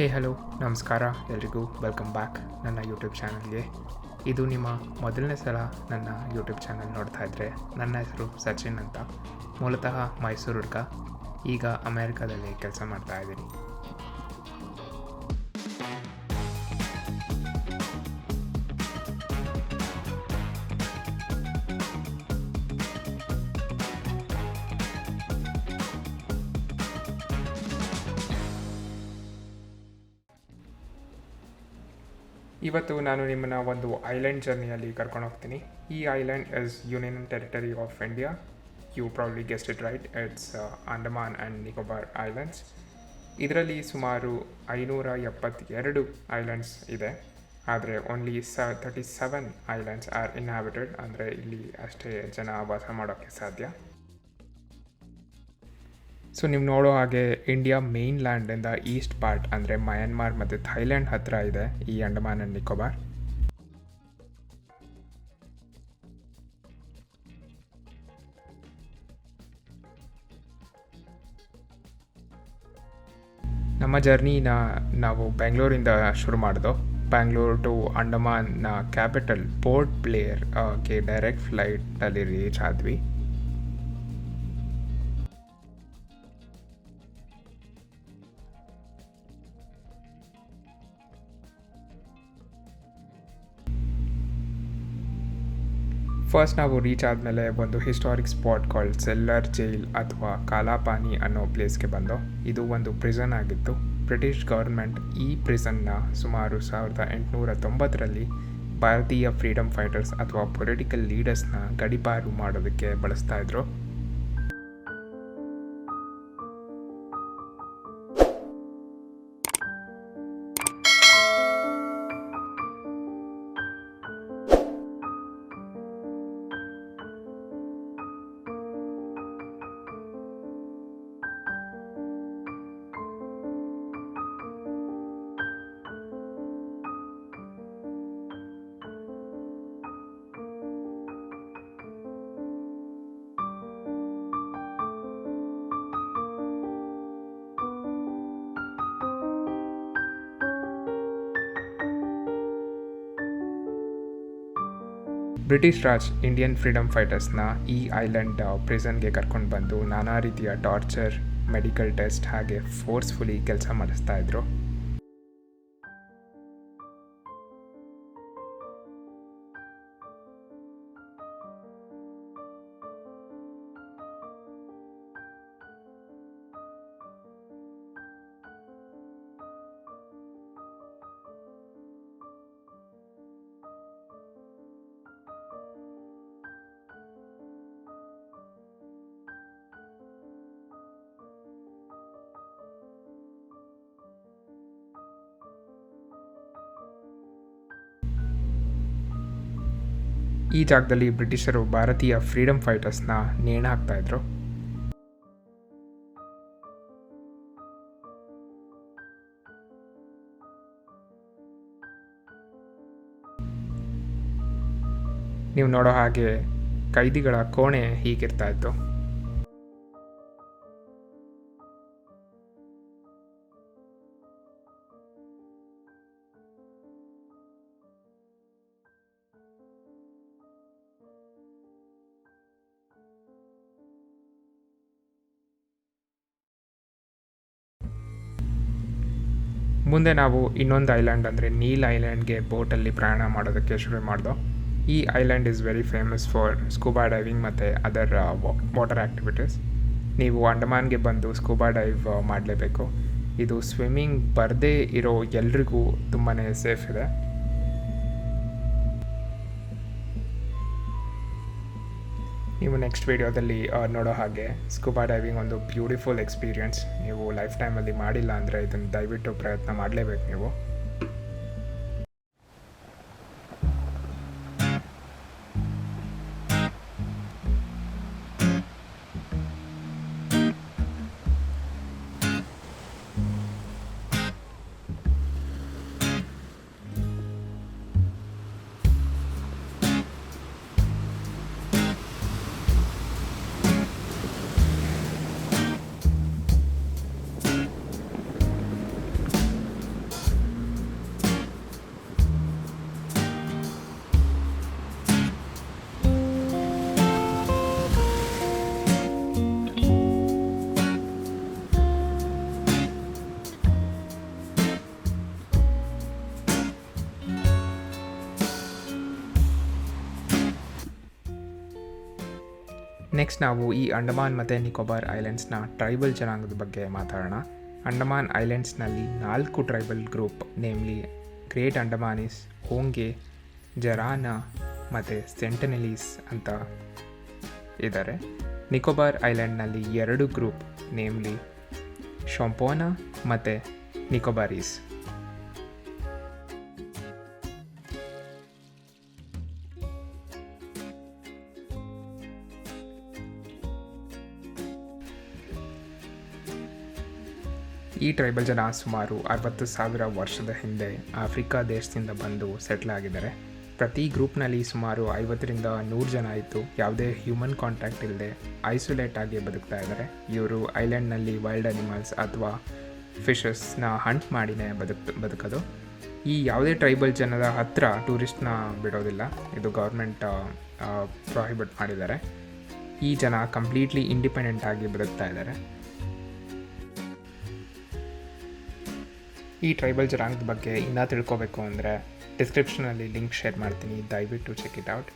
Hey hello ನಮಸ್ಕಾರ ಎಲ್ರಿಗೂ. Welcome back ನನ್ನ ಯೂಟ್ಯೂಬ್ ಚಾನಲ್ಗೆ ಇದು ನಿಮ್ಮ ಮೊದಲನೇ ಸಲ ನನ್ನ ಯೂಟ್ಯೂಬ್ ಚಾನಲ್ ನೋಡ್ತಾ ಇದ್ದರೆ ನನ್ನ ಹೆಸರು ಸಚಿನ್ ಅಂತ. ಮೂಲತಃ ಮೈಸೂರು ಹುಡುಗ. ಈಗ ಅಮೇರಿಕಾದಲ್ಲಿ ಕೆಲಸ ಮಾಡ್ತಾ ಇದ್ದೀನಿ. ಇವತ್ತು ನಾನು ನಿಮ್ಮನ್ನು ಒಂದು ಐಲ್ಯಾಂಡ್ ಜರ್ನಿಯಲ್ಲಿ ಕರ್ಕೊಂಡು ಹೋಗ್ತೀನಿ. ಈ island is union territory of India you probably guessed it right it's Andaman and Nicobar islands ಇದರಲ್ಲಿ ಸುಮಾರು ಐನೂರ ಎಪ್ಪತ್ತೆರಡು ಐಲ್ಯಾಂಡ್ಸ್ ಇದೆ. ಆದರೆ ಓನ್ಲಿ ಸ thirty seven islands are inhabited ಅಂದರೆ ಇಲ್ಲಿ ಅಷ್ಟೇ ಜನ ವಾಸ ಮಾಡೋಕ್ಕೆ ಸಾಧ್ಯ. ಸೊ ನೀವು ನೋಡೋ ಹಾಗೆ ಇಂಡಿಯಾ ಮೇನ್ ಲ್ಯಾಂಡಿಂದ ಈಸ್ಟ್ ಪಾರ್ಟ್ ಅಂದರೆ ಮಯನ್ಮಾರ್ ಮತ್ತು ಥೈಲ್ಯಾಂಡ್ ಹತ್ತಿರ ಇದೆ ಈ ಅಂಡಮಾನ್ ಆ್ಯಂಡ್ ನಿಕೋಬಾರ್. ನಮ್ಮ ಜರ್ನಿನ ನಾವು ಬೆಂಗಳೂರಿಂದ ಶುರು ಮಾಡಿದೋ. ಬ್ಯಾಂಗ್ಳೂರು ಟು ಅಂಡಮಾನ್ನ ಕ್ಯಾಪಿಟಲ್ ಪೋರ್ಟ್ ಪ್ಲೇಯರ್ಗೆ ಡೈರೆಕ್ಟ್ ಫ್ಲೈಟಲ್ಲಿ ರೀಚ್ ಆದ್ವಿ. ಫಸ್ಟ್ ನಾವು ರೀಚ್ ಆದಮೇಲೆ ಒಂದು historic spot called Cellular Jail ಅಥವಾ ಕಾಲಾಪಾನಿ ಅನ್ನೋ ಪ್ಲೇಸ್ಗೆ ಬಂದೋ ಇದು ಒಂದು ಪ್ರಿಸನ್ ಆಗಿತ್ತು. ಬ್ರಿಟಿಷ್ ಗೌರ್ಮೆಂಟ್ ಈ ಪ್ರಿಸನ್ನ ಸುಮಾರು ಸಾವಿರದ ಎಂಟುನೂರ ತೊಂಬತ್ತರಲ್ಲಿ ಭಾರತೀಯ ಫ್ರೀಡಮ್ ಫೈಟರ್ಸ್ ಅಥವಾ ಪೊಲಿಟಿಕಲ್ ಲೀಡರ್ಸ್ನ ಗಡಿಪಾರು ಮಾಡೋದಕ್ಕೆ ಬಳಸ್ತಾ ಇದ್ರು. ಬ್ರಿಟಿಷ್ ರಾಜ್ ಇಂಡಿಯನ್ ಫ್ರೀಡಮ್ ಫೈಟರ್ಸ್ನ ಈ ಐಲ್ಯಾಂಡ್ ಪ್ರಿಸನ್ಗೆ ಕರ್ಕೊಂಡು ಬಂದು ನಾನಾ ರೀತಿಯ ಟಾರ್ಚರ್, ಮೆಡಿಕಲ್ ಟೆಸ್ಟ್ ಹಾಗೆ ಫೋರ್ಸ್ಫುಲಿ ಕೆಲಸ ಮಾಡಿಸ್ತಾ ಇದ್ರು. ಈ ಜಾಗದಲ್ಲಿ ಬ್ರಿಟಿಷರು ಭಾರತೀಯ ಫ್ರೀಡಮ್ ಫೈಟರ್ಸ್ನ ನೇಣ ಹಾಕ್ತಾ ಇದ್ರು. ನೀವು ನೋಡೋ ಹಾಗೆ ಕೈದಿಗಳ ಕೋಣೆ ಹೀಗಿರ್ತಾ ಇತ್ತು. ಮುಂದೆ ನಾವು ಇನ್ನೊಂದು ಐಲ್ಯಾಂಡ್ ಅಂದರೆ ನೀಲ್ ಐಲ್ಯಾಂಡ್ಗೆ ಬೋಟಲ್ಲಿ ಪ್ರಯಾಣ ಮಾಡೋದಕ್ಕೆ ಶುರು ಮಾಡ್ದೋ. ಈ island is very famous for scuba diving ಮತ್ತು ಅದರ್ ವಾಟರ್ ಆ್ಯಕ್ಟಿವಿಟೀಸ್ ನೀವು ಅಂಡಮಾನ್ಗೆ ಬಂದು ಸ್ಕೂಬಾ ಡೈವ್ ಮಾಡಲೇಬೇಕು. ಇದು ಸ್ವಿಮ್ಮಿಂಗ್ ಬರದೇ ಇರೋ ಎಲ್ರಿಗೂ ತುಂಬಾ ಸೇಫ್ ಇದೆ. ನೀವು ನೆಕ್ಸ್ಟ್ ವೀಡಿಯೋದಲ್ಲಿ ನೋಡೋ ಹಾಗೆ ಸ್ಕೂಬಾ ಡೈವಿಂಗ್ ಒಂದು ಬ್ಯೂಟಿಫುಲ್ ಎಕ್ಸ್ಪೀರಿಯನ್ಸ್ ನೀವು ಲೈಫ್ ಟೈಮಲ್ಲಿ ಮಾಡಿಲ್ಲ ಅಂದರೆ ಇದನ್ನು ದಯವಿಟ್ಟು ಪ್ರಯತ್ನ ಮಾಡಲೇಬೇಕು ನೀವು. ನೆಕ್ಸ್ಟ್ ನಾವು ಈ ಅಂಡಮಾನ್ ಮತ್ತು ನಿಕೋಬಾರ್ ಐಲ್ಯಾಂಡ್ಸ್ನ ಟ್ರೈಬಲ್ ಜನಾಂಗದ ಬಗ್ಗೆ ಮಾತಾಡೋಣ. ಅಂಡಮಾನ್ ಐಲ್ಯಾಂಡ್ಸ್ನಲ್ಲಿ ನಾಲ್ಕು tribal group namely great Andamanese Onge ಜರಾನ ಮತ್ತು ಸೆಂಟನೆಲೀಸ್ ಅಂತ ಇದ್ದಾರೆ ನಿಕೋಬಾರ್ ಐಲ್ಯಾಂಡ್ನಲ್ಲಿ ಎರಡು ಗ್ರೂಪ್ ನೇಮ್ಲಿ ಶೊಂಪೋನಾ ಮತ್ತು ನಿಕೋಬಾರೀಸ್ ಈ ಟ್ರೈಬಲ್ ಜನ ಸುಮಾರು ಅರವತ್ತು ಸಾವಿರ ವರ್ಷದ ಹಿಂದೆ ಆಫ್ರಿಕಾ ದೇಶದಿಂದ ಬಂದು ಸೆಟ್ಲ್ ಆಗಿದ್ದಾರೆ. ಪ್ರತಿ ಗ್ರೂಪ್ನಲ್ಲಿ ಸುಮಾರು ಐವತ್ತರಿಂದ ನೂರು ಜನ ಇತ್ತು ಯಾವುದೇ ಹ್ಯೂಮನ್ ಕಾಂಟ್ಯಾಕ್ಟ್ ಇಲ್ಲದೆ ಐಸೋಲೇಟ್ ಆಗಿ ಬದುಕ್ತಾ ಇದ್ದಾರೆ. ಇವರು ಐಲ್ಯಾಂಡ್ನಲ್ಲಿ ವೈಲ್ಡ್ ಅನಿಮಲ್ಸ್ ಅಥವಾ ಫಿಶಸ್ನ ಹಂಟ್ ಮಾಡಿನೇ ಬದುಕ್, ಬದುಕೋದು. ಈ ಯಾವುದೇ ಟ್ರೈಬಲ್ ಜನದ ಹತ್ರ ಟೂರಿಸ್ಟ್ನ ಬಿಡೋದಿಲ್ಲ. ಇದು ಗೌರ್ಮೆಂಟ್ ಪ್ರಾಹಿಬಿಟ್ ಮಾಡಿದ್ದಾರೆ. ಈ ಜನ ಕಂಪ್ಲೀಟ್ಲಿ ಇಂಡಿಪೆಂಡೆಂಟ್ ಆಗಿ ಬದುಕ್ತಾ ಇದ್ದಾರೆ. ಈ ಟ್ರೈಬಲ್ ಜನಾಂಗದ ಬಗ್ಗೆ ಇನ್ನೂ ತಿಳ್ಕೊಬೇಕು ಅಂದರೆ ಡಿಸ್ಕ್ರಿಪ್ಷನಲ್ಲಿ ಲಿಂಕ್ ಶೇರ್ ಮಾಡ್ತೀನಿ, ದಯವಿಟ್ಟು ಚೆಕ್ ಇಟ್ ಔಟ್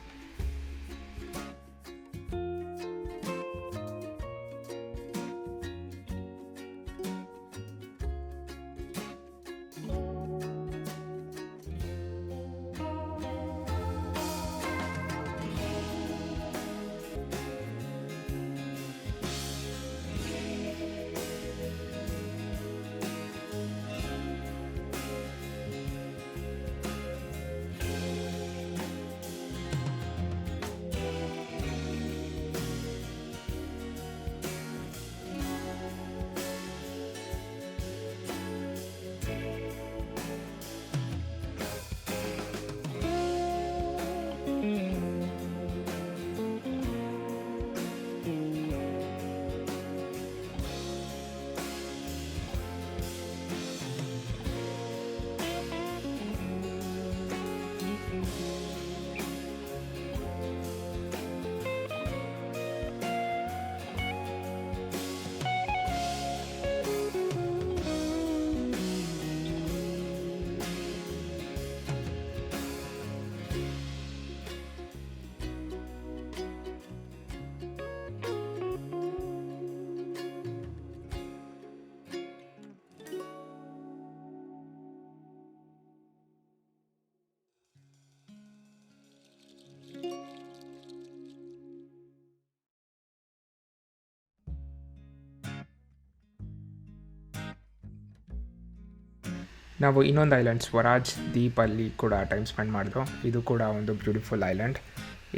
ನಾವು ಇನ್ನೊಂದು ಐಲ್ಯಾಂಡ್ ಸ್ವರಾಜ್ ದ್ವೀಪಲ್ಲಿ ಕೂಡ ಟೈಮ್ ಸ್ಪೆಂಡ್ ಮಾಡಿದ್ರು ಇದು ಕೂಡ ಒಂದು ಬ್ಯೂಟಿಫುಲ್ ಐಲ್ಯಾಂಡ್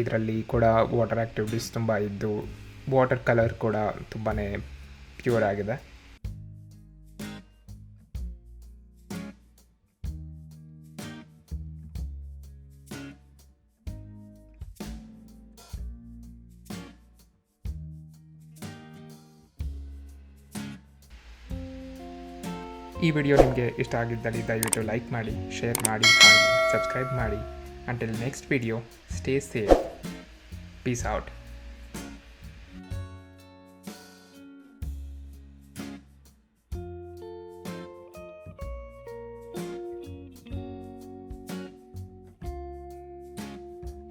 ಇದರಲ್ಲಿ ಕೂಡ ವಾಟರ್ ಆ್ಯಕ್ಟಿವಿಟೀಸ್ ತುಂಬ ಇದ್ದು ವಾಟರ್ ಕಲರ್ ಕೂಡ ತುಂಬಾ ಪ್ಯೂರ್ ಆಗಿದೆ. ಈ ವಿಡಿಯೋ ನಿಮಗೆ ಇಷ್ಟ ಆಗಿದ್ದಲ್ಲಿ ದಯವಿಟ್ಟು ಲೈಕ್ ಮಾಡಿ ಶೇರ್ ಮಾಡಿ ಸಬ್ಸ್ಕ್ರೈಬ್ ಮಾಡಿ. Until next video stay safe peace out